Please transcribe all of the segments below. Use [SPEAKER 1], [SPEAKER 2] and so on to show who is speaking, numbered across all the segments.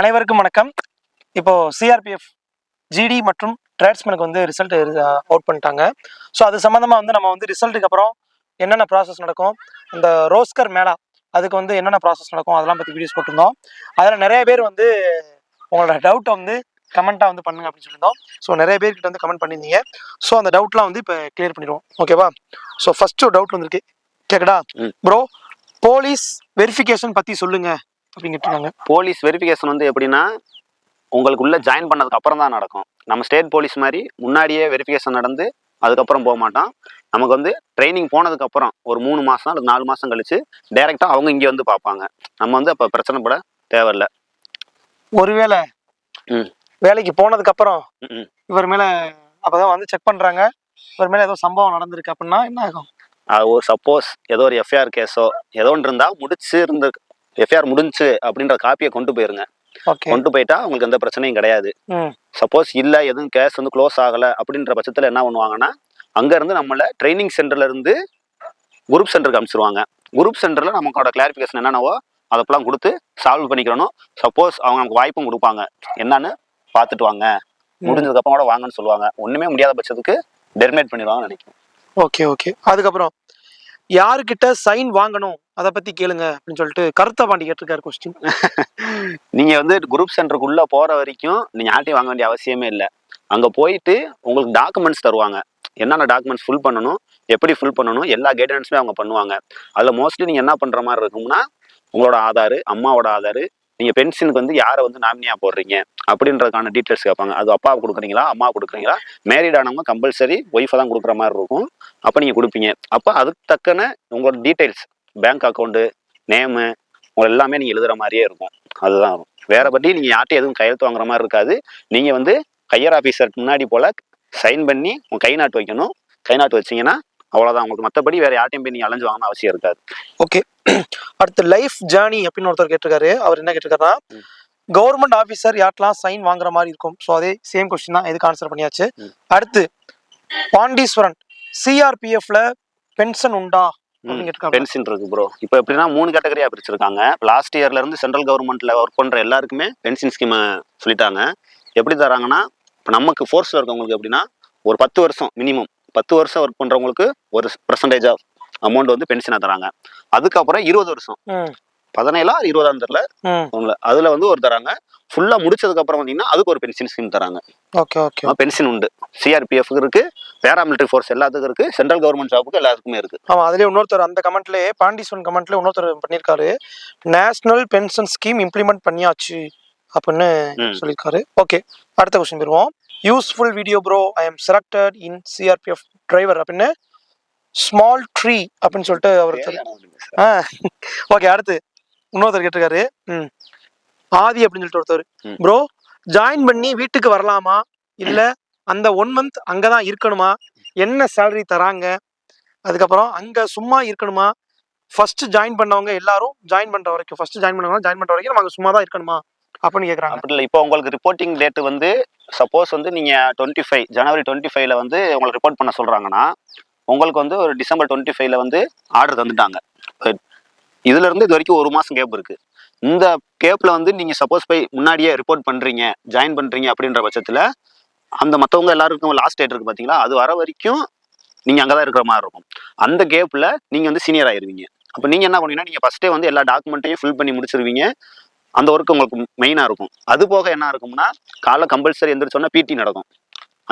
[SPEAKER 1] அனைவருக்கும் வணக்கம். இப்போ சிஆர்பிஎஃப் ஜிடி மற்றும் ட்ரேட்ஸ்மேனுக்கு வந்து ரிசல்ட் அவுட் பண்ணிட்டாங்க. ஸோ அது சம்மந்தமாக வந்து நம்ம வந்து ரிசல்ட்டுக்கு அப்புறம் என்னென்ன ப்ராசஸ் நடக்கும்? இந்த ரோஸ்கர் மேளா அதுக்கு வந்து என்னென்ன ப்ராசஸ் நடக்கும்? அதெல்லாம் பற்றி வீடியோஸ் போட்டிருந்தோம். அதில் நிறைய பேர் வந்து உங்களோட டவுட்டை வந்து கமெண்ட்டாக வந்து பண்ணுங்க அப்படின்னு சொல்லியிருந்தோம். ஸோ நிறைய பேர்கிட்ட வந்து கமெண்ட் பண்ணியிருந்தீங்க. ஸோ அந்த டவுட்லாம் வந்து இப்போ கிளியர் பண்ணிடுவோம். ஓகேவா ஸோ ஃபர்ஸ்ட் ஒரு டவுட் வந்திருக்கு. கேட்கடா. ப்ரோ போலீஸ் வெரிஃபிகேஷன் பற்றி சொல்லுங்க. அப்படின்னு கேட்டிருக்காங்க.
[SPEAKER 2] போலீஸ் வெரிஃபிகேஷன் வந்து எப்படின்னா உங்களுக்கு உள்ள ஜாயின் பண்ணதுக்கு அப்புறம் தான் நடக்கும். நம்ம ஸ்டேட் போலீஸ் மாதிரி முன்னாடியே வெரிஃபிகேஷன் நடந்து அதுக்கப்புறம் போக மாட்டோம் நமக்கு வந்து ட்ரைனிங் போனதுக்கு அப்புறம் ஒரு மூணு மாசம் அல்லது நாலு மாசம் கழிச்சு டைரக்டா அவங்க இங்க வந்து பார்ப்பாங்க. நம்ம வந்து அப்ப பிரச்சனை பட தேவையில்ல.
[SPEAKER 1] ஒருவேளை
[SPEAKER 2] ம்.
[SPEAKER 1] வேலைக்கு போனதுக்கு அப்புறம். இவர் மேல அப்பதான் வந்து செக் பண்றாங்க. இவர் மேல ஏதோ சம்பவம் நடந்திருக்கு அப்படின்னா என்ன ஆகும்?
[SPEAKER 2] அது ஒரு சப்போஸ் ஏதோ ஒரு எஃப்ஐஆர் கேஸோ ஏதோ ஒன்று இருந்தா முடிச்சு இருந்து எஃப்ஐஆர் முடிஞ்சு அப்படின்ற காப்பியை கொண்டு போயிருங்க. கொண்டு போயிட்டா உங்களுக்கு எந்த பிரச்சனையும் கிடையாது. சப்போஸ் இல்லை எதுவும் கேஸ் வந்து க்ளோஸ் ஆகலை அப்படின்ற பட்சத்தில் என்ன பண்ணுவாங்கன்னா அங்கேருந்து நம்மளை ட்ரைனிங் சென்டர்ல இருந்து குரூப் சென்டருக்கு அனுப்பிச்சிருவாங்க. குரூப் சென்டரில் நமக்கோட கிளாரிஃபிகேஷன் என்னென்னவோ அதெல்லாம் கொடுத்து சால்வ் பண்ணிக்கிறணும். சப்போஸ் அவங்க நமக்கு வாய்ப்பும் கொடுப்பாங்க. என்னன்னு பார்த்துட்டு வாங்க. முடிஞ்சதுக்கப்புறம் கூட வாங்கன்னு சொல்லுவாங்க. ஒன்றுமே முடியாத பட்சத்துக்கு டெர்மினேட் பண்ணிடுவாங்கன்னு நினைக்கிறேன்.
[SPEAKER 1] ஓகே ஓகே அதுக்கப்புறம்? யாருக்கிட்ட சைன் வாங்கணும்? அதை பத்தி கேளுங்க அப்படின்னு சொல்லிட்டு கருத்த பாண்டி கேட்டிருக்காரு கொஸ்டின்
[SPEAKER 2] நீங்கள் வந்து குரூப் சென்டருக்குள்ளே போகிற வரைக்கும் நீங்கள் யார்ட்டையும் வாங்க வேண்டிய அவசியமே இல்லை. அங்கே போயிட்டு உங்களுக்கு டாக்குமெண்ட்ஸ் தருவாங்க. என்னென்ன டாக்குமெண்ட்ஸ் ஃபில் பண்ணணும் எப்படி ஃபில் பண்ணணும் எல்லா கைடன்ஸுமே அவங்க பண்ணுவாங்க. அதில் மோஸ்ட்லி நீங்கள் என்ன பண்ணுற மாதிரி இருக்கும்னா உங்களோட ஆதார் அம்மாவோட ஆதார் நீங்கள் பென்ஷனுக்கு வந்து யாரை வந்து நாமினியாக போடுறீங்க அப்படின்றதுக்கான டீட்டெயில்ஸ் கேட்பாங்க. அது அப்பாவை கொடுக்குறீங்களா அம்மா கொடுக்குறீங்களா? மேரிட் ஆனவங்க கம்பல்சரி ஒய்ஃபை தான் கொடுக்குற மாதிரி இருக்கும். அப்போ நீங்கள் கொடுப்பீங்க. அப்போ அதுக்கு தக்கன உங்களோட டீட்டெயில்ஸ் பேங்க் அக்கௌண்ட்டு நேமு உங்களை எல்லாமே நீங்கள் எழுதுகிற மாதிரியே இருக்கும். அதுதான். இருக்கும் வேற பற்றி நீங்கள் யார்ட்டையும் எதுவும் கையெழுத்து வாங்குற மாதிரி இருக்காது. நீங்கள் வந்து கையர் ஆஃபீஸருக்கு முன்னாடி போல் சைன் பண்ணி உங்கள் கை நாட்டு வைக்கணும். கை நாட்டு வச்சிங்கன்னா அவ்வளோதான் உங்களுக்கு மற்றபடி வேறு யார்ட்டையும் போய் நீங்கள் அலைஞ்சு வாங்கணும் அவசியம் இருக்காது.
[SPEAKER 1] ஓகே அடுத்து லைஃப் ஜேர்னி அப்படின்னு ஒருத்தர் கேட்டிருக்காரு. அவர் என்ன கேட்டிருக்காருன்னா. கவர்மெண்ட் ஆஃபீஸர் யார்ட்டெல்லாம் சைன் வாங்குற மாதிரி இருக்கும். ஸோ அதே சேம் கொஸ்டின் தான் எதுக்கு ஆன்சர் பண்ணியாச்சு. அடுத்து பாண்டீஸ்வரன் சிஆர்பிஎஃப்ல பென்ஷன் உண்டா?
[SPEAKER 2] பென்ஷன் இருக்கு ப்ரோ இப்போ எப்படின்னா மூணு கேட்டகரியா பிரிச்சிருக்காங்க. லாஸ்ட் இயர்ல இருந்து சென்ட்ரல் கவர்மெண்ட்ல ஒர்க் பண்ற எல்லாருக்குமே பென்ஷன் ஸ்கீம் சொல்லிட்டாங்க. எப்படி தராங்கன்னா இப்போ நமக்கு ஃபோர்ஸ்ல இருக்கவங்களுக்கு எப்படின்னா ஒரு பத்து வருஷம் மினிமம் பத்து வருஷம் ஒர்க் பண்றவங்களுக்கு ஒரு பர்சன்டேஜ் ஆஃப் அமௌண்ட் வந்து பென்ஷனாக தராங்க. அதுக்கப்புறம் இருபது வருஷம். பதினேழா இருபதாம் தெரியல. ஒண்ணுல. அதுல வந்து ஒரு தராங்க. ஃபுல்லா முடிச்சதுக்கு அப்புறம் வந்தீங்கன்னா அதுக்கு ஒரு பென்ஷன் ஸ்கீம் தராங்க.
[SPEAKER 1] Okay okay.
[SPEAKER 2] பென்ஷன் உண்டு. சிஆர்பிஎஃப் இருக்கு பேராமிலிட்டரி ஃபோர்ஸ் எல்லாத்துக்கும் இருக்கு சென்ட்ரல் கவர்மெண்ட் ஜாபுக்கு எல்லாத்துக்குமே இருக்கு.
[SPEAKER 1] ஆமா அதுலயே இன்னொருத்தர் அந்த கமெண்ட்லயே பாண்டீஸ்வரன் கமெண்ட்ல இன்னொருத்தர் பண்ணியிருக்காரு நேஷனல் பென்ஷன் ஸ்கீம் இம்ப்ளிமெண்ட் பண்ணியாச்சு அப்படின்னு. சொல்லியிருக்காரு ஓகே அடுத்த கொஸ்டின் போயிருவோம் useful video bro I am selected in C R P F driver அப்படின்னு ஸ்மால் ட்ரீ அப்படின்னு சொல்லிட்டு அவர் ஆ ஓகே அடுத்து இன்னொருத்தர் கேட்டிருக்காரு. ம். ஆதி அப்படின்னு சொல்லிட்டு ஒருத்தர். ப்ரோ ஜாயின் பண்ணி வீட்டுக்கு வரலாமா? இல்ல அந்த ஒன் மந்த் அங்கதான் இருக்கணுமா? என்ன சேலரி தராங்க? அதுக்கப்புறம் அங்க சும்மா இருக்கணுமா? ஃபர்ஸ்ட் ஜாயின் பண்ணவங்க எல்லாரும் ஜாயின் பண்ற வரைக்கும் ஃபர்ஸ்ட் ஜாயின் பண்ணவங்க ஜாயின் பண்ற வரைக்கும் நம்ம அங்க சும்மா தான் இருக்கணுமா? அப்படின்னு கேக்குறாங்க.
[SPEAKER 2] அப்படி இல்லை இப்போ உங்களுக்கு ரிப்போர்ட்டிங் டேட் வந்து சப்போஸ் வந்து நீங்க டுவெண்ட்டி ஃபைவ் ஜனவரி டுவெண்ட்டி ஃபைவ்ல வந்து உங்களுக்கு ரிப்போர்ட் பண்ண சொல்றாங்கன்னா உங்களுக்கு வந்து ஒரு டிசம்பர் டுவெண்ட்டி ஃபைவ்ல வந்து ஆர்டர் தந்துட்டாங்க. இதுல இருந்து இது வரைக்கும் ஒரு மாசம் கேப் இருக்கு. இந்த கேப்ல வந்து நீங்க சப்போஸ் போய் முன்னாடியே ரிப்போர்ட் பண்றீங்க ஜாயின் பண்றீங்க அப்படின்ற பட்சத்துல அந்த மத்தவங்க எல்லாருக்கும் லாஸ்ட் டேட் இருக்கு பாத்தீங்களா? அது வர வரைக்கும் நீங்க அங்கதான் இருக்கிற மாதிரி இருக்கும். அந்த கேப்ல நீங்க வந்து சீனியர் ஆயிருவீங்க. அப்ப நீங்க என்ன பண்ணீங்கன்னா நீங்க ஃபர்ஸ்டே வந்து எல்லா டாக்குமெண்ட்டையும் ஃபில் பண்ணி முடிச்சிருவீங்க. அந்த ஒர்க் உங்களுக்கு மெயினாக இருக்கும். அது போக என்ன இருக்கும்னா காலைல கம்பல்சரி எந்திரிச்சோன்னா பிடி நடக்கும்.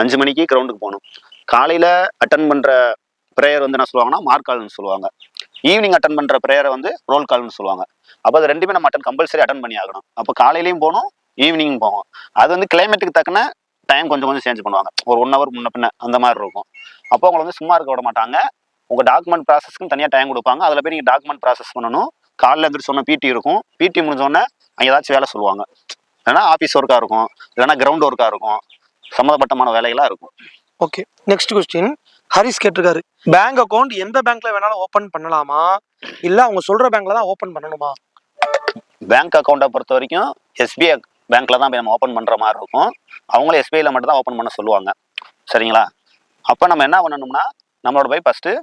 [SPEAKER 2] அஞ்சு மணிக்கு கிரவுண்டுக்கு போகணும். காலையில் அட்டன் பண்ணுற ப்ரேயர் வந்து என்ன சொல்லுவாங்கன்னா மார்க் கால்னு சொல்லுவாங்க. ஈவினிங் அட்டன் பண்ணுற ப்ரேயரை வந்து ரோல் கால்னு சொல்லுவாங்க. அப்போ அது ரெண்டுமே நம்ம அட்டன் கம்பல்சரி அட்டன் பண்ணி ஆகணும். அப்போ காலையிலையும் போகணும் ஈவினிங் போகும் அது வந்து கிளைமேட்டுக்கு தக்கன டைம் கொஞ்சம் கொஞ்சம் சேஞ்ச் பண்ணுவாங்க. ஒரு ஒன் ஹவர் முன்ன பின்ன அந்த மாதிரி இருக்கும். அப்போ உங்களை வந்து சும்மா இருக்க விட மாட்டாங்க. உங்கள் டாக்குமெண்ட் ப்ராசஸ்க்கு தனியாக டைம் கொடுப்பாங்க. அதில் போய் நீங்கள் டாக்குமெண்ட் ப்ராசஸ் பண்ணணும். காலைல சொன்ன பிடி இருக்கும். பிடி முடிஞ்சோடனே அங்கே ஏதாச்சும் வேலை சொல்லுவாங்க. இல்லைன்னா ஆஃபீஸ் ஒர்க்காக இருக்கும். இல்லைன்னா கிரவுண்ட் ஒர்க்காக இருக்கும். சம்மந்தப்பட்டமான வேலைகளாக இருக்கும்.
[SPEAKER 1] ஓகே நெக்ஸ்ட் கொஸ்டின் ஹரிஸ் கேட்டிருக்காரு. பேங்க் அக்கவுண்ட் எந்த பேங்க்ல வேணாலும் ஓபன் பண்ணலாமா? இல்ல அவங்க சொல்ற பேங்க்ல தான் ஓபன் பண்ணணுமா?
[SPEAKER 2] பேங்க் அக்கௌண்ட்டை பொறுத்த வரைக்கும் எஸ்பிஐ பேங்க்ல தான் போய் நம்ம ஓப்பன் பண்ணுற மாதிரி இருக்கும். அவங்களும் எஸ்பிஐல மட்டும் தான் ஓப்பன் பண்ண சொல்லுவாங்க. சரிங்களா? அப்போ நம்ம என்ன பண்ணணும்னா நம்மளோட போய் first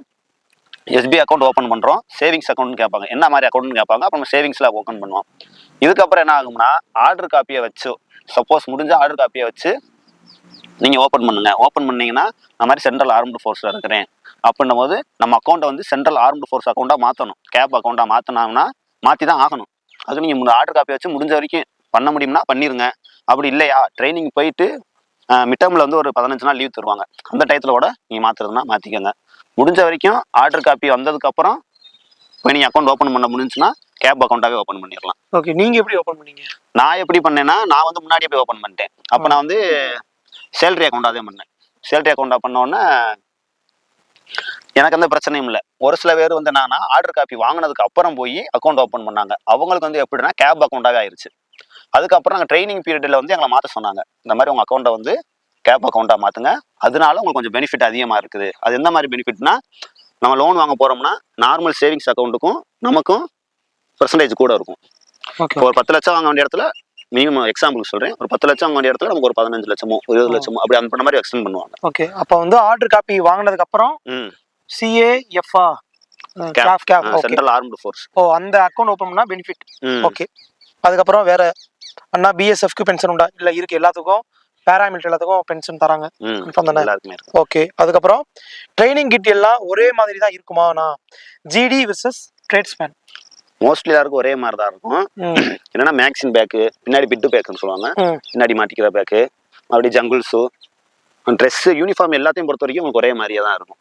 [SPEAKER 2] S B I account open பண்ணுறோம் சேவிங்ஸ் அக்கௌண்ட்னு கேட்பாங்க. என்ன மாதிரி அக்கௌண்ட்னு கேட்பாங்க. அப்புறம் நம்ம சேவிங்ஸில் ஓப்பன் பண்ணுவோம். இதுக்கப்புறம் என்ன ஆகும்னா ஆர்டர் காப்பியை வச்சு சப்போஸ் முடிஞ்ச ஆர்டர் காப்பியை வச்சு நீங்கள் ஓப்பன் பண்ணுங்க. ஓப்பன் பண்ணீங்கன்னா நான் மாதிரி சென்ட்ரல் ஆர்ம்டு ஃபோர்ஸில் இருக்கிறேன். அப்படின்னும் போது நம்ம அக்கௌண்ட்டை வந்து சென்ட்ரல் ஆர்ம்டு ஃபோர்ஸ் அக்கௌண்ட்டாக மாற்றணும் கேப் அக்கௌண்ட்டாக மாற்றினோம்னா மாற்றி தான் ஆகணும். அது நீங்கள் ஆர்டர் காப்பி வச்சு முடிஞ்ச வரைக்கும் பண்ண முடியும்னா பண்ணிருங்க. அப்படி இல்லையா? ட்ரைனிங் போயிட்டு மிட்டமில் வந்து ஒரு பதினஞ்சு நாள் லீவ் தருவாங்க. அந்த டயத்தில் கூட நீங்கள் மாற்றுறதுனா மாற்றிக்கோங்க முடிஞ்ச வரைக்கும் ஆர்டர் காப்பி வந்ததுக்கப்புறம் இப்போ நீங்கள் அக்கௌண்ட் ஓப்பன் பண்ண முடிஞ்சுன்னா கேப் அக்கௌண்ட்டாகவே ஓப்பன் பண்ணிடலாம்
[SPEAKER 1] ஓகே நீங்க எப்படி ஓபன் பண்ணீங்க?
[SPEAKER 2] நான் எப்படி பண்ணேன்னா நான் வந்து முன்னாடியே போய் ஓப்பன் பண்ணிட்டேன். அப்போ நான் வந்து சேலரி அக்கௌண்ட்டாக தான் பண்ணேன். சேலரி அக்கௌண்ட்டாக பண்ண உடனே எனக்கு எந்த பிரச்சனையும் இல்லை. ஒரு சில பேர் வந்து என்னன்னா ஆர்டர் காப்பி வாங்கினதுக்கு அப்புறம் போய் அக்கௌண்ட் ஓப்பன் பண்ணாங்க. அவங்களுக்கு வந்து எப்படின்னா கேப் அக்கௌண்ட்டாகவே ஆயிருச்சு. அதுக்கப்புறம் நாங்கள் ட்ரைனிங் பீரியடில் வந்து எங்களை மாற்ற சொன்னாங்க. இந்த மாதிரி உங்கள் அக்கௌண்ட்டை வந்து கேப் அக்கௌண்ட்டாக மாற்றுங்க அதனால உங்களுக்கு கொஞ்சம் பெனிஃபிட் அதிகமாக இருக்குது. அது எந்த மாதிரி பெனிஃபிட்னா நம்ம லோன் வாங்க போகிறோம்னா நார்மல் சேவிங்ஸ் அக்கௌண்ட்டுக்கும் நமக்கும் பர்சன்டேஜ் கூட இருக்கும்.
[SPEAKER 1] ஓகே
[SPEAKER 2] இப்போ ஒரு பத்து லட்சம் வாங்க வேண்டிய இடத்துல மினிமம் எக்ஸாம்பிள் சொல்றேன். ஒரு பத்து லட்சம் வாங்க வேண்டிய இடத்துல நமக்கு ஒரு பதினஞ்சு லட்சமோ இருபது லட்சமோ அப்படி அந்த மாதிரி எக்ஸ்டெண்ட் பண்ணுவாங்க.
[SPEAKER 1] ஓகே அப்ப வந்து ஆர்டர் காப்பி வாங்கினதுக்கு அப்புறம் சிஏஎஃப்ஆ
[SPEAKER 2] சென்ட்ரல் ஆர்ம்டு ஃபோர்ஸ்
[SPEAKER 1] ஓ அந்த அக்கௌண்ட் ஓபன் பண்ணா பெனிஃபிட் ஓகே அதுக்கப்புறம் வேற அண்ணா பிஎஸ்எஃப்க்கு பென்ஷன் உண்டா? இல்ல இருக்கு எல்லாத்துக்கும். பேராமிலிட்டரி எல்லாத்துக்கும் பென்ஷன் தராங்க. கன்ஃபார்ம் தானே? ஓகே அதுக்கப்புறம் ட்ரைனிங் கிட் எல்லாம் ஒரே மாதிரி தான் இருக்குமா நான் ஜிடி விசஸ் ட்ரேட்ஸ்மேன்
[SPEAKER 2] மோஸ்ட்லி எல்லாருக்கும் ஒரே மாதிரி தான் இருக்கும் என்னன்னா மேக்ஸின் பேக்கு பின்னாடி பிட்டு பேக்குன்னு சொல்லுவாங்க. பின்னாடி மாட்டிக்கிற பேக்கு அப்படி ஜங்குள்ஸு ட்ரெஸ்ஸு யூனிஃபார்ம் எல்லாத்தையும் பொறுத்த வரைக்கும் உங்களுக்கு ஒரே மாதிரியே தான் இருக்கும்.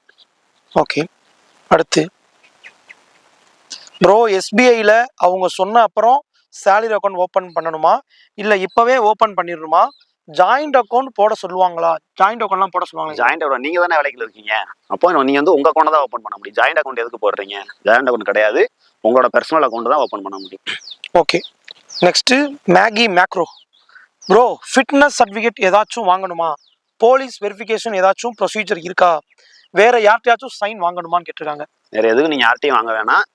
[SPEAKER 1] ஓகே அடுத்து. ப்ரோ எஸ்பிஐல அவங்க சொன்ன அப்புறம் சேலரி அக்கௌண்ட் ஓபன் பண்ணணுமா? இல்ல இப்பவே ஓபன் பண்ணிடணுமா? ஜாயிண்ட் அக்கௌண்ட் போட சொல்லுவாங்களா? ஜாயிண்ட் அக்கௌண்ட்லாம் போட சொல்லுவாங்களா?
[SPEAKER 2] ஜாயிண்ட் அக்கௌண்ட் நீங்க தானே வேலைக்கு இருக்கீங்க? அப்போ நீங்க வந்து உங்க அக்கௌண்ட் தான் ஓப்பன் பண்ண முடியும். ஜாயிண்ட் அக்கௌண்ட் எதுக்கு போடுறீங்க? ஜாயிண்ட் அக்கௌண்ட் கிடையாது. உங்களோட பர்சனல் அக்கௌண்ட் தான் ஓப்பன் பண்ண முடியும்.
[SPEAKER 1] Okay next Maggie Macro bro fitness certificate ஏதாச்சும் வாங்கணுமா? போலீஸ் வெரிஃபிகேஷன் ஏதாச்சும் ப்ரொசீஜர் இருக்கா? வேற யார்கிட்டயாச்சும் சைன் வாங்கணுமான்னு கேட்டிருக்காங்க.
[SPEAKER 2] வேற எதுவும் நீங்க யார்ட்டையும் வாங்க வேணாம்.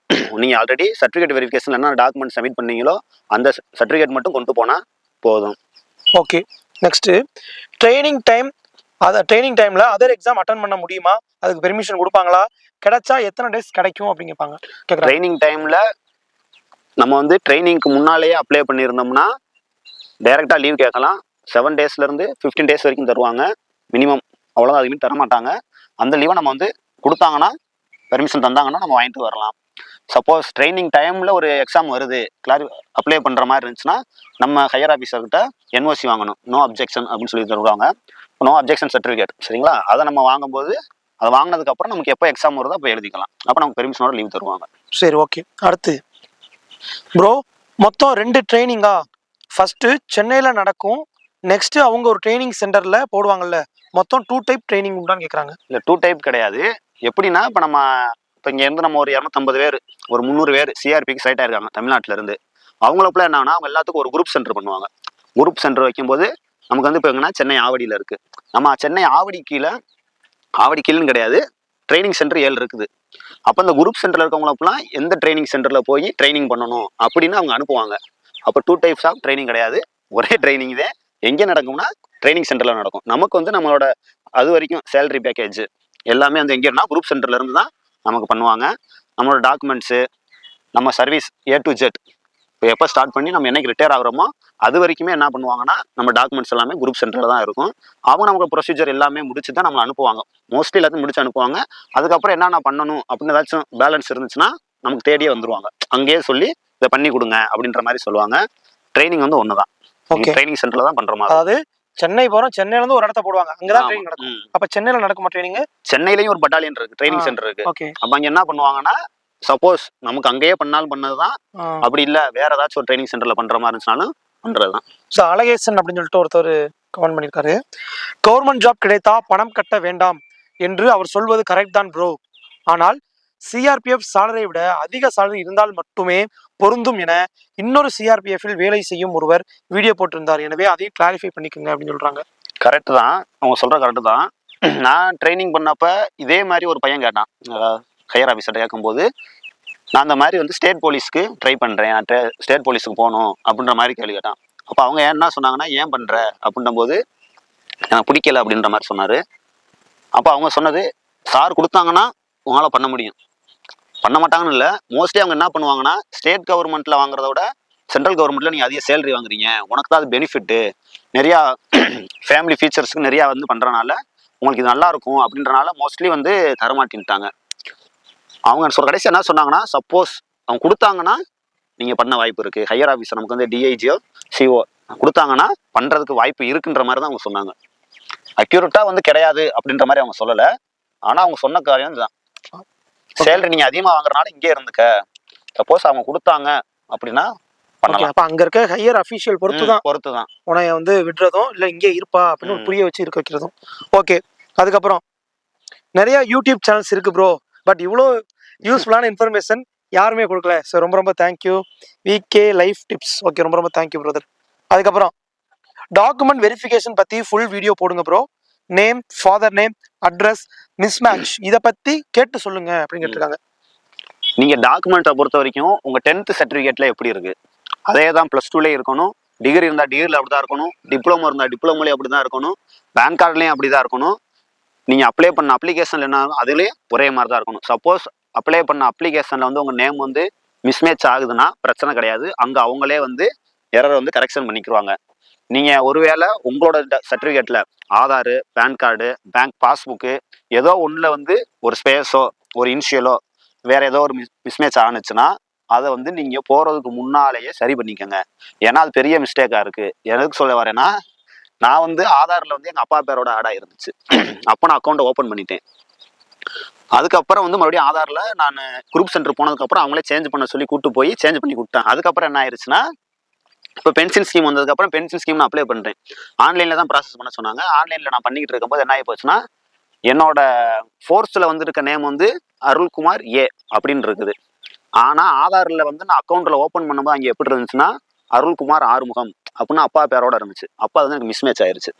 [SPEAKER 2] நீங்க ஆல்ரெடி சர்டிஃபிகேட் வெரிஃபிகேஷன் என்ன டாக்குமெண்ட் சப்மிட் பண்ணீங்களோ அந்த சர்டிஃபிகேட் மட்டும் கொண்டு போனா போதும்.
[SPEAKER 1] ஓகே நெக்ஸ்ட்டு ட்ரைனிங் டைம் அதை ட்ரைனிங் டைமில் அதர் எக்ஸாம் அட்டன் பண்ண முடியுமா? அதுக்கு பெர்மிஷன் கொடுப்பாங்களா? கிடைச்சா எத்தனை டேஸ் கிடைக்கும் அப்படின்னு கேட்பாங்க.
[SPEAKER 2] ட்ரைனிங் டைமில் நம்ம வந்து ட்ரைனிங்க்கு முன்னாலேயே அப்ளை பண்ணியிருந்தோம்னா டைரெக்டாக லீவ் கேட்கலாம். செவன் டேஸ்லேருந்து ஃபிஃப்டீன் டேஸ் வரைக்கும் தருவாங்க. மினிமம் அவ்வளோதான் அதுக்கு தர மாட்டாங்க அந்த லீவை நம்ம வந்து கொடுத்தாங்கன்னா பெர்மிஷன் தந்தாங்கன்னா நம்ம வாங்கிட்டு வரலாம். சப்போஸ் ட்ரைனிங் டைம்ல ஒரு எக்ஸாம் வருது கிளாரி அப்ளை பண்ற மாதிரி இருந்துச்சுன்னா நம்ம ஹையர் ஆஃபீஸர்கிட்ட என்ஓசி வாங்கணும். நோ அப்ஜெக்ஷன் அப்படின்னு சொல்லி தருவாங்க. நோ அப்ஜெக்ஷன் சர்டிஃபிகேட் சரிங்களா? அதை நம்ம வாங்கும்போது அதை வாங்கினதுக்கு அப்புறம் நமக்கு எப்போ எக்ஸாம் வருதோ அப்போ எழுதிக்கலாம். அப்போ நமக்கு பெர்மிஷனோட லீவ் தருவாங்க.
[SPEAKER 1] சரி ஓகே அடுத்து. ப்ரோ மொத்தம் ரெண்டு ட்ரைனிங்கா ஃபர்ஸ்ட் சென்னையில நடக்கும். நெக்ஸ்ட் அவங்க ஒரு ட்ரைனிங் சென்டர்ல போடுவாங்கல்ல மொத்தம் டூ டைப் ட்ரைனிங் உண்டான்னு கேட்குறாங்க
[SPEAKER 2] இல்லை டூ டைப் கிடையாது. எப்படின்னா இப்போ நம்ம இப்போ இங்கேருந்து நம்ம ஒரு இரநூத்தம்பது பேர் ஒரு முந்நூறு பேர் சிஆர்பிக்கு செலக்ட் ஆயிருக்காங்க தமிழ்நாட்டுல இருந்து. அவங்களுக்குள்ள என்னன்னா அவங்க எல்லாத்துக்கும் ஒரு குரூப் சென்டர் பண்ணுவாங்க. குரூப் சென்டர் வைக்கும்போது நமக்கு வந்து இப்போ எங்கன்னா சென்னை ஆவடியில் இருக்குது நம்ம சென்னை ஆவடி கீழே ஆவடி கீழேன்னு கிடையாது ட்ரைனிங் சென்டர் ஏழு இருக்குது. அப்போ அந்த குரூப் சென்டரில் இருக்கவங்களுக்குலாம் எந்த ட்ரைனிங் சென்டரில் போய் ட்ரைனிங் பண்ணணும் அப்படின்னு அவங்க அனுப்புவாங்க. அப்போ டூ டைப்ஸ் ஆஃப் ட்ரைனிங் கிடையாது. ஒரே ட்ரைனிங் இதே. எங்கே நடக்கும்னா ட்ரைனிங் சென்டரில் நடக்கும். நமக்கு வந்து நம்மளோட அது வரைக்கும் சேலரி பேக்கேஜ் எல்லாமே வந்து எங்கேன்னா குரூப் சென்டர்ல இருந்து தான் நமக்கு பண்ணுவாங்க. நம்மளோட டாக்குமெண்ட்ஸு நம்ம சர்வீஸ் ஏ டு ஜெட் இப்போ எப்போ ஸ்டார்ட் பண்ணி நம்ம என்னைக்கு ரிட்டையர் ஆகுறோமோ அது வரைக்குமே என்ன பண்ணுவாங்கன்னா நம்ம டாக்குமெண்ட்ஸ் எல்லாமே குரூப் சென்டரில் தான் இருக்கும். அவங்க நமக்கு ப்ரொசீஜர் எல்லாமே முடிச்சு தான் நம்மளை அனுப்புவாங்க. மோஸ்ட்லி எல்லாத்தையும் முடிச்சு அனுப்புவாங்க. அதுக்கப்புறம் என்னென்ன பண்ணணும் அப்படின்னு ஏதாச்சும் பேலன்ஸ் இருந்துச்சுன்னா நமக்கு தேடியே வந்துருவாங்க. அங்கேயே சொல்லி இதை பண்ணி கொடுங்க அப்படின்ற மாதிரி சொல்லுவாங்க. ட்ரைனிங் வந்து ஒன்று தான்
[SPEAKER 1] ஓகே
[SPEAKER 2] ட்ரைனிங் சென்டரில் தான் பண்ணுற மாதிரி.
[SPEAKER 1] அதாவது சென்னை போறோம் சென்னையில இருந்து ஒரு இடத்த போடுவாங்க. அங்கதான். ட்ரைனிங் நடக்கும். அப்ப சென்னையில நடக்குமா ட்ரைனிங்
[SPEAKER 2] சென்னையிலயும் ஒரு பட்டாலியன் இருக்கு ட்ரைனிங். சென்டர் இருக்கு. அப்ப அங்க என்ன பண்ணுவாங்கன்னா சப்போஸ் நமக்கு அங்கேயே பண்ணாலும் பண்ணதுதான். அப்படி இல்ல வேற ஏதாச்சும் ஒரு ட்ரைனிங் சென்டர்ல பண்ற மாதிரி இருந்துச்சுனாலும் பண்றதுதான்.
[SPEAKER 1] ஸோ அழகேசன் அப்படின்னு சொல்லிட்டு ஒருத்தர் கமெண்ட் பண்ணியிருக்காரு கவர்மெண்ட் ஜாப் கிடைத்தா பணம் கட்ட வேண்டாம் என்று அவர் சொல்வது கரெக்ட் தான் ப்ரோ ஆனால் சிஆர்பிஎஃப் சாலரியை விட அதிக சாலரி இருந்தால் மட்டுமே பொருந்தும் என இன்னொரு சிஆர்பிஎஃப்பில் வேலை செய்யும் ஒருவர் வீடியோ போட்டிருந்தார். எனவே அதையும் கிளாரிஃபை பண்ணிக்கோங்க அப்படின்னு சொல்றாங்க.
[SPEAKER 2] கரெக்டு தான். அவங்க சொல்ற கரெக்டு தான். நான் ட்ரைனிங் பண்ணப்ப இதே மாதிரி ஒரு பையன் கேட்டான். ஹையர் ஆஃபீஸர்கிட்ட கேட்கும்போது நான் அந்த மாதிரி வந்து ஸ்டேட் போலீஸ்க்கு ட்ரை பண்ணுறேன் நான் ஸ்டேட் போலீஸுக்கு போகணும். அப்படின்ற மாதிரி கேள்வி கேட்டான். அப்போ அவங்க என்ன சொன்னாங்கன்னா ஏன் பண்ணுற அப்படின்ற போது எனக்கு பிடிக்கல. அப்படின்ற மாதிரி சொன்னார். அப்போ அவங்க சொன்னது சார் கொடுத்தாங்கன்னா உங்களால் பண்ண முடியும். பண்ண மாட்டாங்கன்னு இல்லை. மோஸ்ட்லி அவங்க என்ன பண்ணுவாங்கன்னா ஸ்டேட் கவர்மெண்ட்டில் வாங்குறத விட சென்ட்ரல் கவர்மெண்ட்டில் நீங்கள் அதிக சேலரி வாங்குறீங்க. உனக்கு தான் அது பெனிஃபிட்டு நிறையா ஃபேமிலி ஃபீச்சர்ஸ்க்கு நிறையா வந்து பண்ணுறனால உங்களுக்கு இது நல்லாயிருக்கும் அப்படின்றனால மோஸ்ட்லி வந்து தரமாட்டின்ட்டாங்க. அவங்க சொல்கிற கடைசி என்ன சொன்னாங்கன்னா சப்போஸ் அவங்க கொடுத்தாங்கன்னா நீங்கள் பண்ண வாய்ப்பு இருக்குது ஹையர் ஆஃபீஸர் நமக்கு வந்து டிஐஜியோ சிஓ கொடுத்தாங்கன்னா பண்ணுறதுக்கு வாய்ப்பு இருக்குன்ற மாதிரி தான் அவங்க சொன்னாங்க. அக்யூரேட்டாக வந்து கிடையாது அப்படின்ற மாதிரி அவங்க சொல்லலை. ஆனால் அவங்க சொன்ன காரியம் இதுதான். சேலரி நீங்க அதிகமா வாங்குறனால இங்கே இருந்துக்க. சப்போஸ் அவங்க கொடுத்தாங்க அப்படின்னா பண்ணலாம்.
[SPEAKER 1] அப்ப அங்க இருக்க ஹையர் அபிஷியல் பொறுத்து தான்
[SPEAKER 2] பொறுத்து தான்
[SPEAKER 1] உனைய வந்து விடுறதும் இல்ல இங்கே இருப்பா அப்படின்னு. புரிய வச்சு இருக்க வைக்கிறதும். ஓகே அதுக்கப்புறம் நிறைய யூடியூப் சேனல்ஸ் இருக்கு ப்ரோ பட் இவ்வளோ யூஸ்ஃபுல்லான இன்ஃபர்மேஷன் யாருமே கொடுக்கல. ஸோ ரொம்ப ரொம்ப thank you VK life tips okay ரொம்ப ரொம்ப தேங்க்யூ பிரதர் அதுக்கப்புறம் டாக்குமெண்ட் வெரிஃபிகேஷன் பத்தி ஃபுல் வீடியோ போடுங்க bro name father name address mismatch இதை பற்றி கேட்டு சொல்லுங்க அப்படின்னு கேட்டிருக்காங்க
[SPEAKER 2] நீங்கள் டாக்குமெண்ட்டை பொறுத்த வரைக்கும் உங்கள் டென்த் சர்டிஃபிகேட்டில் எப்படி இருக்குது அதே தான் ப்ளஸ் டூலேயே இருக்கணும். டிகிரி இருந்தால் டிகிரியில் அப்படி தான் இருக்கணும். டிப்ளமோ இருந்தால் டிப்ளமோலேயும் அப்படி தான் இருக்கணும். பேன் கார்டுலேயும் அப்படி தான் இருக்கணும். நீங்கள் அப்ளை பண்ண அப்ளிகேஷனில் என்ன அதுலேயும் ஒரே மாதிரி தான் இருக்கணும். சப்போஸ் அப்ளை பண்ண அப்ளிகேஷனில் வந்து உங்கள் நேம் வந்து மிஸ்மேட்ச் ஆகுதுன்னா பிரச்சனை கிடையாது. அங்கே அவங்களே வந்து எரர் வந்து கரெக்ஷன் பண்ணிக்கிருவாங்க. நீங்கள் ஒருவேளை உங்களோட சர்டிஃபிகேட்டில் Aadhaar PAN card bank passbook ஏதோ ஒன்றில் வந்து ஒரு ஸ்பேஸோ ஒரு இனிஷியலோ வேறு ஏதோ ஒரு மிஸ் மிஸ்மேட்ச் ஆனுச்சுன்னா அதை வந்து நீங்கள் போகிறதுக்கு முன்னாலேயே சரி பண்ணிக்கோங்க. ஏன்னா அது பெரிய மிஸ்டேக்காக இருக்குது எதுக்கு சொல்ல வரேன்னா நான் வந்து ஆதாரில் வந்து எங்கள் அப்பா பேரோட ஆடா இருந்துச்சு. அப்போ நான் அக்கௌண்ட்டை ஓப்பன் பண்ணிட்டேன். அதுக்கப்புறம் வந்து மறுபடியும் ஆதாரில் நான் குரூப் சென்டர் போனதுக்கப்புறம் அவங்களே சேஞ்ச் பண்ண சொல்லி கூப்பிட்டு போய் சேஞ்ச் பண்ணி கொடுத்தேன். அதுக்கப்புறம் என்ன ஆயிடுச்சுன்னா இப்போ பென்ஷன் ஸ்கீம் வந்ததுக்கப்புறம் பென்ஷன் ஸ்கீம் நான் அப்ளை பண்ணுறேன் ஆன்லைனில் தான் ப்ராசஸ் பண்ண சொன்னாங்க. ஆன்லைனில் நான் பண்ணிக்கிட்டு இருக்கும்போது என்ன ஆகி போச்சுன்னா என்னோட ஃபோர்ஸில் வந்திருக்க நேம் வந்து அருள்குமார் ஏ அப்படின்னு இருக்குது. ஆனா ஆதார்ல வந்து நான் அக்கௌண்ட்ல ஓப்பன் பண்ணும்போது அங்க எப்படி இருந்துச்சுன்னா அருள்குமார் ஆறுமுகம் அப்படின்னு அப்பா பேரோட இருந்துச்சு. அப்பா அது வந்து எனக்கு மிஸ்மேட்ச் ஆயிருச்சு.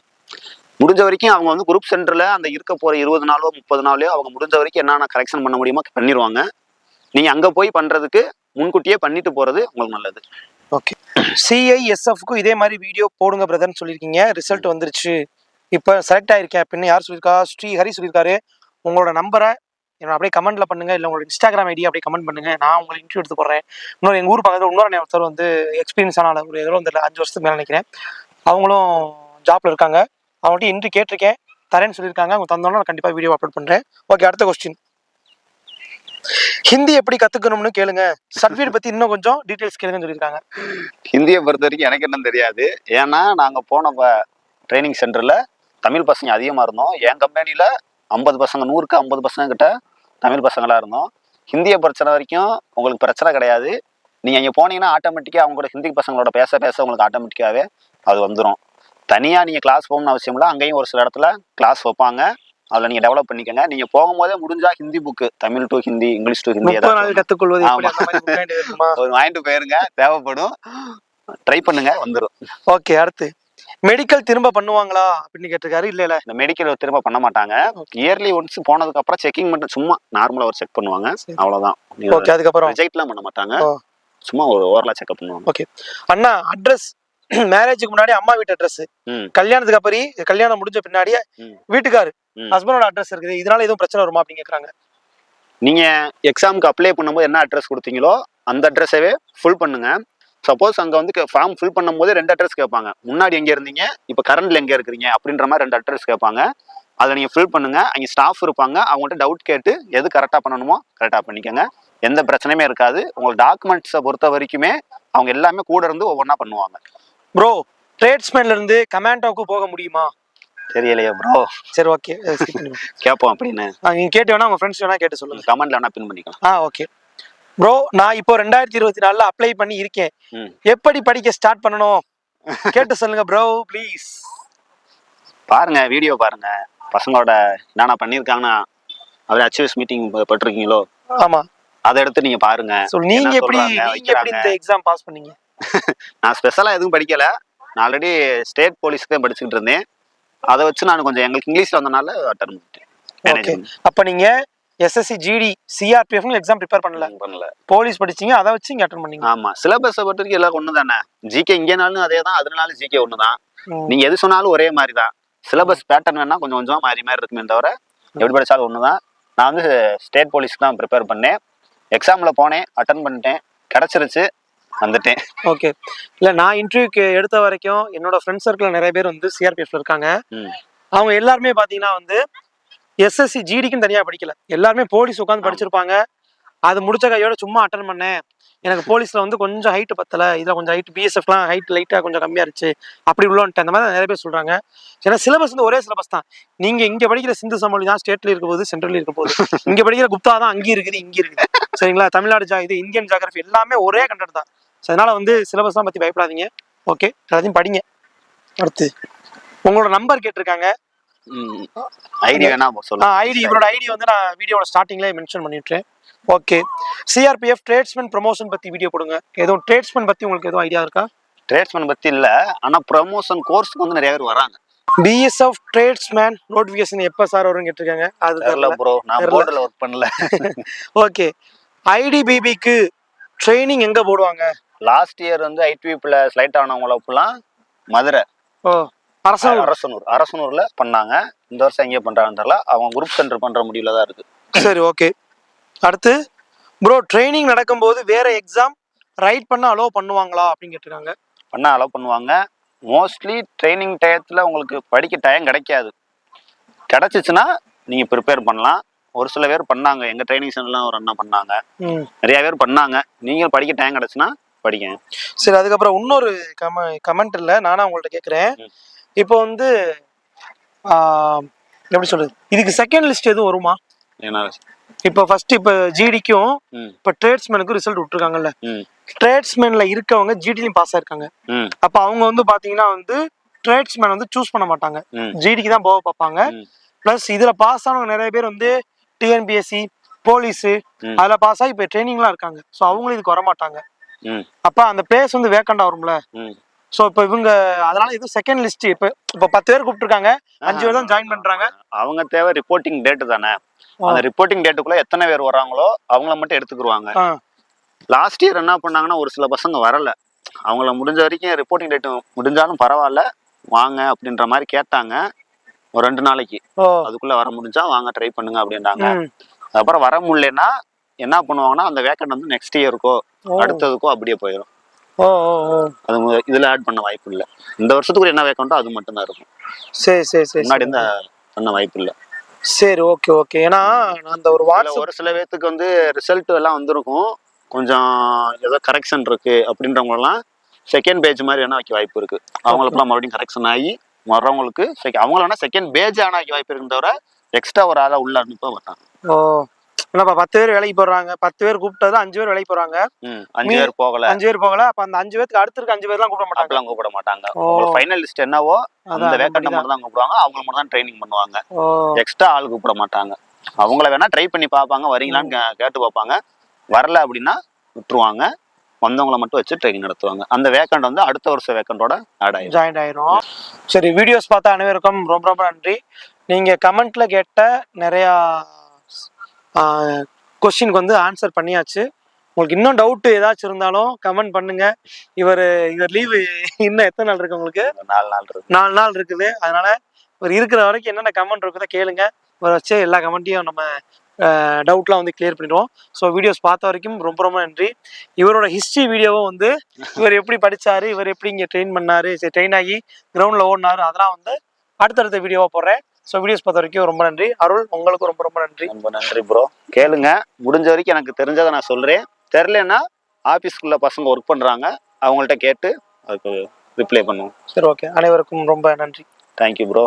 [SPEAKER 2] முடிஞ்ச வரைக்கும் அவங்க வந்து குரூப் சென்டர்ல அந்த இருக்க போற இருபது நாளோ முப்பது நாளோ அவங்க முடிஞ்ச வரைக்கும் என்னென்ன கரெக்ஷன் பண்ண முடியுமோ பண்ணிடுவாங்க நீங்க அங்க போய் பண்றதுக்கு முன்கூட்டியே பண்ணிட்டு போறது உங்களுக்கு நல்லது.
[SPEAKER 1] ஓகே சிஐஎஸ்எஃப்க்கும் இதே மாதிரி வீடியோ போடுங்க பிரதர்னு சொல்லியிருக்கீங்க. ரிசல்ட் வந்துருச்சு. இப்போ செலக்ட் ஆயிருக்கேன் அப்படின்னு யார் சொல்லியிருக்கா? ஸ்ரீ ஹரி சொல்லியிருக்காரு. உங்களோட நம்பரை என்ன அப்படியே கமெண்ட்ல பண்ணுங்க. இல்லை உங்களோட இன்ஸ்டாகிராம் ஐடி அப்படியே கமெண்ட் பண்ணுங்க. நான் உங்களை இன்டர்வியூ எடுத்து போடுறேன். இன்னொரு எங்கள் ஊர் பக்கத்தில் இன்னொரு அண்ணன் ஒருத்தர் வந்து எக்ஸ்பீரியன்ஸ் ஆனால் ஒரு எவ்வளோ வந்து அஞ்சு வருஷத்துக்கு மேலே நினைக்கிறேன். அவங்களும் ஜாப்ல இருக்காங்க. அவங்கள்ட்ட இன்ட்ரி கேட்டிருக்கேன். தரேன்னு சொல்லியிருக்காங்க. அவங்க தந்தோன்னா நான் கண்டிப்பாக வீடியோ அப்லோட் பண்ணுறேன் ஓகே அடுத்த கொஸ்டின் ஹிந்தி எப்படி கற்றுக்கணும்னு கேளுங்க. சர்டிஃபிகேட் பற்றி இன்னும் கொஞ்சம் டீட்டெயில்ஸ் கேளுங்கன்னு சொல்லியிருக்காங்க.
[SPEAKER 2] ஹிந்தியை பொறுத்த வரைக்கும் எனக்கு என்னன்னு தெரியாது. ஏன்னா நாங்க போன ட்ரைனிங் சென்டர்ல தமிழ் பசங்க அதிகமா இருந்தோம். என் கம்பெனில ஐம்பது பசங்க நூறுக்கு ஐம்பது பசங்க கிட்ட தமிழ் பசங்களா இருந்தோம். ஹிந்தியை பிரச்சனை வரைக்கும் உங்களுக்கு பிரச்சனை கிடையாது. நீங்க அங்கே போனீங்கன்னா ஆட்டோமேட்டிக்கா அவங்களோட ஹிந்தி பசங்களோட பேச பேச உங்களுக்கு ஆட்டோமேட்டிக்காவே அது வந்துடும் தனியாக நீங்கள் கிளாஸ் போகணும்னு அவசியம் இல்லை. அங்கேயும் ஒரு சில இடத்துல கிளாஸ் வைப்பாங்க. அதில் நீங்க டெவலப் பண்ணிக்கங்க. நீங்க போகும்போதே முடிஞ்சா Hindi book Tamil to Hindi English to Hindi.
[SPEAKER 1] கற்றுக்கொள்வது
[SPEAKER 2] வாங்கிட்டு போயிருங்க. தேவைப்படும். ட்ரை பண்ணுங்க வந்துடும்
[SPEAKER 1] ஓகே அடுத்து. மெடிக்கல் திரும்ப பண்ணுவாங்களா? அப்படின்னு கேட்டிருக்காரு. இல்ல இல்ல.
[SPEAKER 2] இந்த மெடிக்கல் திரும்ப பண்ண மாட்டாங்க. இயர்லி ஒன்ஸ் போனதுக்கு அப்புறம் செக்கிங் மட்டும் சும்மா நார்மலா ஒரு செக் பண்ணுவாங்க. அவ்வளவுதான்.
[SPEAKER 1] ஓகே அதுக்கப்புறம்?
[SPEAKER 2] ரிஜெக்ட்லாம் பண்ண மாட்டாங்க. சும்மா ஒரு ஓவரலா செக்அப் பண்ணுவாங்க.
[SPEAKER 1] அண்ணா அட்ரஸ் மேரேஜுக்கு முன்னாடி அம்மா வீட்டு அட்ரஸ். கல்யாணத்துக்கு அப்புறம் கல்யாணம் முடிஞ்ச பின்னாடியே. வீட்டுக்காரு. ஹஸ்பண்டோட அட்ரஸ் இருக்குது. இதனால எதுவும் பிரச்சனை வருமா அப்படின்னு கேக்குறாங்க.
[SPEAKER 2] நீங்க எக்ஸாமுக்கு அப்ளை பண்ணும்போது என்ன அட்ரஸ் கொடுத்தீங்களோ அந்த அட்ரஸவே ஃபுல் பண்ணுங்க. சப்போஸ் அங்க வந்து ஃபார்ம் ஃபில் பண்ணும்போது ரெண்டு அட்ரஸ் கேட்பாங்க. முன்னாடி எங்க இருந்தீங்க? இப்போ கரண்ட்ல எங்க இருக்கிறீங்க? அப்படின்ற மாதிரி ரெண்டு அட்ரஸ் கேட்பாங்க. அதை நீங்க ஃபில் பண்ணுங்க. அங்க ஸ்டாஃப் இருப்பாங்க. அவங்கள்ட்ட டவுட் கேட்டு எது கரெக்டா பண்ணணுமோ கரெக்டா பண்ணிக்கோங்க. எந்த பிரச்சனையுமே இருக்காது. உங்கள் டாக்குமெண்ட்ஸை பொறுத்த வரைக்குமே அவங்க எல்லாமே கூட இருந்து ஒவ்வொன்றா பண்ணுவாங்க.
[SPEAKER 1] ப்ரோ ட்ரேட்ஸ்மேன்ல இருந்து கமாண்டோக்கு போக முடியுமா?
[SPEAKER 2] தெரியலையே ப்ரோ
[SPEAKER 1] சரி ஓகே
[SPEAKER 2] கேட்போம் அப்படின்னு.
[SPEAKER 1] நீங்க கேட்டு வேணா உங்க ஃப்ரெண்ட்ஸ் வேணா கேட்டு சொல்லுங்க.
[SPEAKER 2] கமெண்ட்ல வேணா பின் பண்ணிக்கலாம்.
[SPEAKER 1] ஆ ஓகே ப்ரோ நான் இப்போ ரெண்டாயிரத்தி இருபத்தி நாலுல அப்ளை பண்ணி இருக்கேன். எப்படி படிக்க ஸ்டார்ட் பண்ணணும்? கேட்டு சொல்லுங்க ப்ரோ ப்ளீஸ்
[SPEAKER 2] பாருங்க வீடியோ பாருங்க. பசங்களோட என்னென்ன பண்ணியிருக்காங்கன்னா அவர் அச்சீவ்ஸ் மீட்டிங் பட்டிருக்கீங்களோ?
[SPEAKER 1] ஆமா.
[SPEAKER 2] அதை எடுத்து நீங்க பாருங்க.
[SPEAKER 1] நீங்க எப்படி நீங்க எப்படி இந்த எக்ஸாம் பாஸ் பண்ணீங்க?
[SPEAKER 2] நான் ஸ்பெஷலா எதுவும் படிக்கல. நான் ஆல்ரெடி ஸ்டேட் போலீஸ்க்கு தான் படிச்சுக்கிட்டு இருந்தேன். அதை வச்சு நான் கொஞ்சம் எங்களுக்கு இங்கிலீஷ்ல வந்தனால அட்டன் பண்ணிட்டேன்.
[SPEAKER 1] அப்ப நீங்க எஸ்எஸ்சி ஜிடி சிஆர்பிஎஃப்னு எக்ஸாம் ப்ரிப்பேர் பண்ணல?
[SPEAKER 2] பண்ணல.
[SPEAKER 1] போலீஸ் படிச்சீங்க அதை வச்சு இங்க அட்டன் பண்ணீங்க?
[SPEAKER 2] ஆமா. சிலபஸை பொறுத்த வரைக்கும் எல்லாம் ஒண்ணு தானே? ஜிகே இங்கேனாலும் அதே தான் அதனாலும் ஜிகே ஒன்று தான்
[SPEAKER 1] ம்.
[SPEAKER 2] நீங்க எது சொன்னாலும் ஒரே மாதிரி தான். சிலபஸ் பேட்டர்ன் வேணா கொஞ்சம் கொஞ்சம் மாறி மாறி இருக்குமே தவிர எப்படி படிச்சாலும் ஒன்று தான் நான் வந்து ஸ்டேட் போலீஸ்க்கு தான் ப்ரிப்பேர் பண்ணேன். எக்ஸாமில் போனேன் அட்டன் பண்ணிட்டேன். கிடச்சிருச்சு. வந்துட்டேன்.
[SPEAKER 1] ஓகே. இல்ல நான் இன்டர்வியூக்கு எடுத்த வரைக்கும் என்னோட ஃப்ரெண்ட் சர்க்கிள் நிறைய பேர் வந்து சிஆர்பிஎஃப்ல இருக்காங்க. அவங்க எல்லாருமே பாத்தீங்கன்னா வந்து எஸ்எஸ்சி ஜிடிக்கும் தனியா படிக்கல. எல்லாருமே போலீஸ் உட்காந்து. படிச்சிருப்பாங்க. அது முடிச்ச கையோட சும்மா அட்டன் பண்ணேன். எனக்கு போலீஸ்ல வந்து கொஞ்சம் ஹைட் பத்தல. இதுல கொஞ்சம் ஹைட் பிஎஸ்எஃப்லாம் ஹைட் லைட்டா கொஞ்சம் கம்மியா இருந்துச்சு. அப்படி உள்ளோன்ட்டு அந்த மாதிரி நிறைய பேர் சொல்றாங்க. ஏன்னா சிலபஸ் வந்து ஒரே சிலபஸ் தான். நீங்க இங்க படிக்கிற சிந்து சமொழி தான் ஸ்டேட்ல இருக்க போது சென்ட்ரல் இருக்க போகுது இங்க படிக்கிற குப்தா தான் அங்கேயும் இருக்குது இங்க இருக்குது. சரிங்களா? தமிழ்நாடு ஜா இது இந்தியன் ஜாகிரபி எல்லாமே ஒரே கண்டென்ட் தான். ஸோ அதனால வந்து சிலபஸ்லாம் பத்தி பயப்படாதீங்க. ஓகே எல்லாத்தையும் படிங்க. அடுத்து. உங்களோட நம்பர் கேட்டிருக்காங்க.
[SPEAKER 2] ஐடி வேணா
[SPEAKER 1] ஐடி. இவரோட ஐடி வந்து நான் வீடியோட ஸ்டார்டிங்லேயே மென்ஷன் பண்ணிட்டேன் ஓகே சிஆர்பிஎஃப் ட்ரேட்ஸ்மேன் ப்ரமோஷன் பத்தி வீடியோ கொடுங்க எதுவும் ட்ரேட்ஸ்மேன் பத்தி உங்களுக்கு எதுவும் ஐடியா இருக்கா?
[SPEAKER 2] ட்ரேட்ஸ்மேன் பத்தி இல்ல. ஆனா ப்ரமோஷன் கோர்ஸ்க்கு வந்து நிறைய பேர் வராங்க.
[SPEAKER 1] பிஎஸ்எஃப் ட்ரேட்ஸ்மேன் நோட்டிஃபிகேஷன் எப்போ சார் வரும்னு கேட்டிருக்காங்க? அது
[SPEAKER 2] தெரியல. ப்ரோ நான். போர்டில் ஒர்க் பண்ணல.
[SPEAKER 1] ஓகே ஐடிபிபிக்கு ட்ரைனிங் எங்க போடுவாங்க?
[SPEAKER 2] லாஸ்ட் இயர் வந்து ஐடிவிப்ல ஸ்லைட் ஆனவங்களப்பெல்லாம் மதுரை.
[SPEAKER 1] ஓ அரசு
[SPEAKER 2] அரசனூர். அரசனூர்ல பண்ணாங்க. இந்த வருஷம் எங்கே பண்றாங்கன்னு தெரியல. அவங்க குரூப் சென்டர் பண்ற முடிவுல தான் இருக்கு.
[SPEAKER 1] சரி ஓகே அடுத்து ப்ரோ ட்ரைனிங் நடக்கும்போது வேற எக்ஸாம் ரைட் பண்ண அலோவ் பண்ணுவாங்களா அப்படின்னு கேட்டிருக்காங்க.
[SPEAKER 2] பண்ண அலோவ் பண்ணுவாங்க. மோஸ்ட்லி ட்ரைனிங் டயத்தில் உங்களுக்கு படிக்க டைம் கிடைக்காது. கிடைச்சிச்சுன்னா நீங்கள் ப்ரிப்பேர் பண்ணலாம். ஒரு சில பேர் பண்ணாங்க. எங்கள் ட்ரைனிங் சென்டர்லாம் ஒரு அண்ணா பண்ணாங்க. நிறைய பேர் பண்ணாங்க. நீங்கள் படிக்க டைம் கிடச்சுன்னா படிங்க.
[SPEAKER 1] சரி அதுக்கப்புறம் இன்னொரு கம கமெண்ட் இல்லை. நானா உங்கள்ட்ட கேட்குறேன். இப்போ வந்து எப்படி சொல்றது? இதுக்கு செகண்ட் லிஸ்ட் எதுவும் வருமா?
[SPEAKER 2] ஏன்னா
[SPEAKER 1] இப்போ ஃபர்ஸ்ட் இப்போ ஜிடிக்கும் இப்போ ட்ரேட்ஸ்மேனுக்கும் ரிசல்ட் விட்டுருக்காங்கல்ல. ட்ரேட்ஸ்மேன்ல இருக்கவங்க ஜிடிலையும் பாஸ் ஆயிருக்காங்க. அப்போ அவங்க வந்து பாத்தீங்கன்னா வந்து ட்ரேட்ஸ்மேன் வந்து சூஸ் பண்ண மாட்டாங்க. ஜிடிக்கு தான் போக பார்ப்பாங்க. ப்ளஸ் இதுல பாஸ் ஆனவங்க நிறைய பேர் வந்து டிஎன்பிஎஸ்சி போலீஸ். அதுல பாஸ் ஆகி இப்போ ட்ரைனிங்லாம் இருக்காங்க. ஸோ அவங்களும் இதுக்கு வர மாட்டாங்க
[SPEAKER 2] ம்.
[SPEAKER 1] அப்ப அந்த பிளேஸ் வந்து வேக்கண்டா வரும்ல. ஸோ இப்போ இவங்க அதனால இது செகண்ட் லிஸ்ட் இப்போ இப்போ பத்து பேர் கூப்பிட்டுருக்காங்க. அஞ்சு பேர் தான் ஜாயின் பண்றாங்க.
[SPEAKER 2] அவங்க தேவை ரிப்போர்ட்டிங் டேட்டு தானே? அந்த ரிப்போர்ட்டிங் டேட்டுக்குள்ள எத்தனை பேர் வராங்களோ அவங்கள மட்டும் எடுத்துக்கிருவாங்க. லாஸ்ட் இயர் என்ன பண்ணாங்கன்னா ஒரு சில பசங்க வரல. அவங்கள முடிஞ்ச வரைக்கும் ரிப்போர்ட்டிங் டேட் முடிஞ்சாலும் பரவாயில்ல வாங்க அப்படின்ற மாதிரி கேட்டாங்க. ஒரு ரெண்டு நாளைக்கு. அதுக்குள்ள வர முடிஞ்சா வாங்க ட்ரை பண்ணுங்க அப்படின்றாங்க
[SPEAKER 1] ம்.
[SPEAKER 2] அப்புறம் வர முடியலன்னா என்ன பண்ணுவாங்கன்னா அந்த வேக்கண்ட் வந்து நெக்ஸ்ட் இயருக்கோ. அடுத்ததுக்கோ அப்படியே போயிடும் அது இதுல ஆட் பண்ண வாய்ப்பு இல்லை. இந்த வருஷத்துக்கு என்ன வேக்கண்டோ அது மட்டும் தான் இருக்கும்.
[SPEAKER 1] சரி சரி சரி
[SPEAKER 2] முன்னாடி பண்ண வாய்ப்பு இல்லை.
[SPEAKER 1] சரி ஓகே ஓகே ஏன்னா அந்த ஒரு வாட்ஸ்அப்
[SPEAKER 2] ஒரு சில பேர்த்துக்கு வந்து ரிசல்ட் எல்லாம் வந்திருக்கும். கொஞ்சம் ஏதோ கரெக்ஷன் இருக்கு அப்படின்றவங்களெல்லாம் செகண்ட் பேஜ் மாதிரி வேணா வைக்க வாய்ப்பு இருக்கு. அவங்களுக்குலாம் மறுபடியும் கரெக்ஷன் ஆகி வர்றவங்களுக்கு அவங்கள வேணா செகண்ட் பேஜ் ஆனா வைக்க வாய்ப்பு இருக்குன்னு தவிர எக்ஸ்ட்ரா ஒரு ஆளா உள்ள அனுப்ப மாட்டாங்க.
[SPEAKER 1] ஓ என்னப்பா பத்து பேர் வேலைக்கு போடுறாங்க பத்து பேர் கூப்பிட்டது அஞ்சு பேர் வேலைக்கு போறாங்க.
[SPEAKER 2] அஞ்சு பேர் போகல.
[SPEAKER 1] அஞ்சு பேர் போகல. அப்ப அந்த அஞ்சு பேருக்கு அடுத்து இருக்க அஞ்சு பேர்லாம் கூப்பிட மாட்டாங்க.
[SPEAKER 2] கூப்பிட மாட்டாங்க. ஃபைனல் லிஸ்ட் என்னவோ அந்த வேக்கண்ட். மட்டும் தான் கூப்பிடுவாங்க. அவங்கள மட்டும் தான் ட்ரைனிங் பண்ணுவாங்க எக்ஸ்ட்ரா ஆள் கூப்பிட மாட்டாங்க. அவங்கள வேணா ட்ரை பண்ணி பார்ப்பாங்க. வரீங்களான்னு கேட்டு பார்ப்பாங்க. வரல அப்படின்னா விட்டுருவாங்க. வந்தவங்கள மட்டும் வச்சு ட்ரைனிங் நடத்துவாங்க. அந்த வேக்கண்ட் வந்து அடுத்த வருஷம் வேக்கண்டோட ஆட் ஆயிடும்
[SPEAKER 1] ஜாயின் ஆயிரும். சரி வீடியோஸ் பார்த்த அனைவருக்கும் ரொம்ப ரொம்ப நன்றி. நீங்க கமெண்ட்ல கேட்ட நிறையா கொஸ்டினுக்கு வந்து ஆன்சர் பண்ணியாச்சு. உங்களுக்கு இன்னும் டவுட் ஏதாச்சும் இருந்தாலும் கமெண்ட் பண்ணுங்க. இவர் இவர் லீவு இன்னும் எத்தனை நாள் இருக்கு உங்களுக்கு?
[SPEAKER 2] நாலு நாள் இருக்கு.
[SPEAKER 1] நாலு நாள் இருக்குது. அதனால இவர் இருக்கிற வரைக்கும் என்னென்ன கமெண்ட் இருக்குதோ கேளுங்க. இவரை வச்சு எல்லா கமெண்ட்டையும் நம்ம டவுட்லாம் வந்து கிளியர் பண்ணிடுவோம். ஸோ வீடியோஸ் பார்த்த வரைக்கும் ரொம்ப ரொம்ப நன்றி. இவரோட ஹிஸ்ட்ரி வீடியோவும் வந்து இவர் எப்படி படிச்சாரு இவர் எப்படி இங்கே ட்ரெயின் பண்ணாரு சரி ட்ரெயின் ஆகி கிரவுண்டில் ஓடினாரு அதெல்லாம் வந்து அடுத்தடுத்த வீடியோவாக போடுறேன். ஸோ வீடியோஸ் பார்த்த வரைக்கும் ரொம்ப நன்றி. அருள் உங்களுக்கும் ரொம்ப ரொம்ப நன்றி.
[SPEAKER 2] ரொம்ப நன்றி ப்ரோ கேளுங்க. முடிஞ்ச வரைக்கும் எனக்கு தெரிஞ்சதை நான் சொல்றேன். தெரிலன்னா ஆஃபீஸ்க்குள்ள பசங்க ஒர்க் பண்றாங்க. அவங்கள்ட்ட கேட்டு அதுக்கு ரிப்ளை பண்ணுவோம்.
[SPEAKER 1] சரி ஓகே அனைவருக்கும் ரொம்ப நன்றி.
[SPEAKER 2] Thank you bro